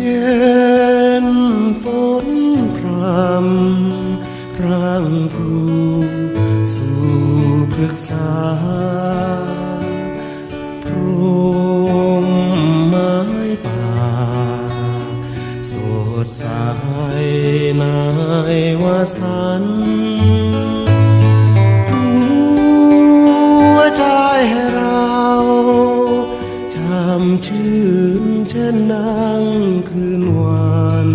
เย็นฝนพรำร่างพรูสู่พฤกษาพรุ่งไม้ป่า สดใสในวาสันต์ งคืนวัน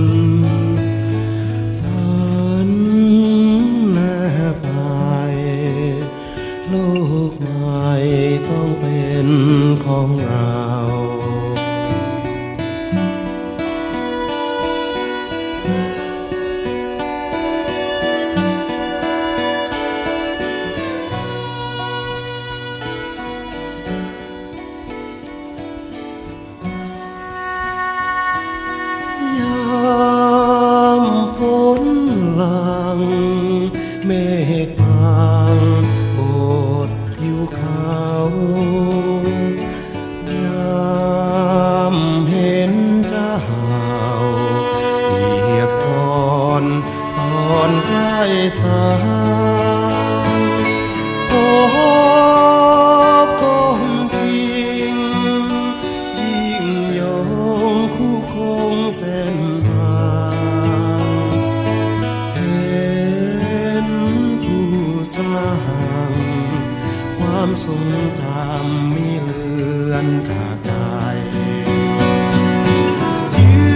ยามเห็นเจ้าเอียบทอนตอนใกล้สายพบคนจริงยิ่งยงคู่คงเส้นทางเห็นผู้สร้าง ความทรงจำไมีเลือนจากใจยื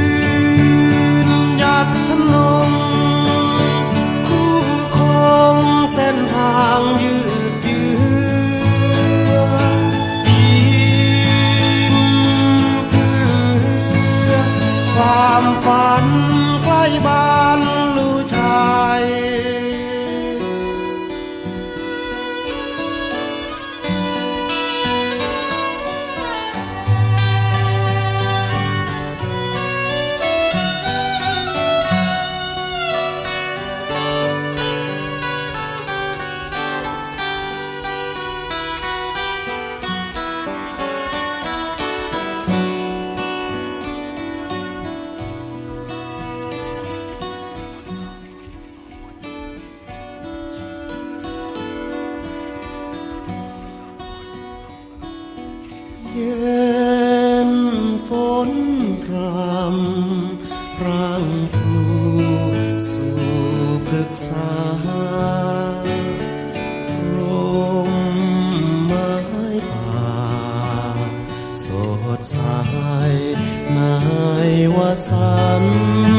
นหยัดทนงคู่คงเส้นทางยืดเยื้อยิ้มเกลือความฝันใกล้บานลูชัย เย็นฝนพรำพรางพลูสู่พฤกษาลมไม้ป่า สดใสในวสันต์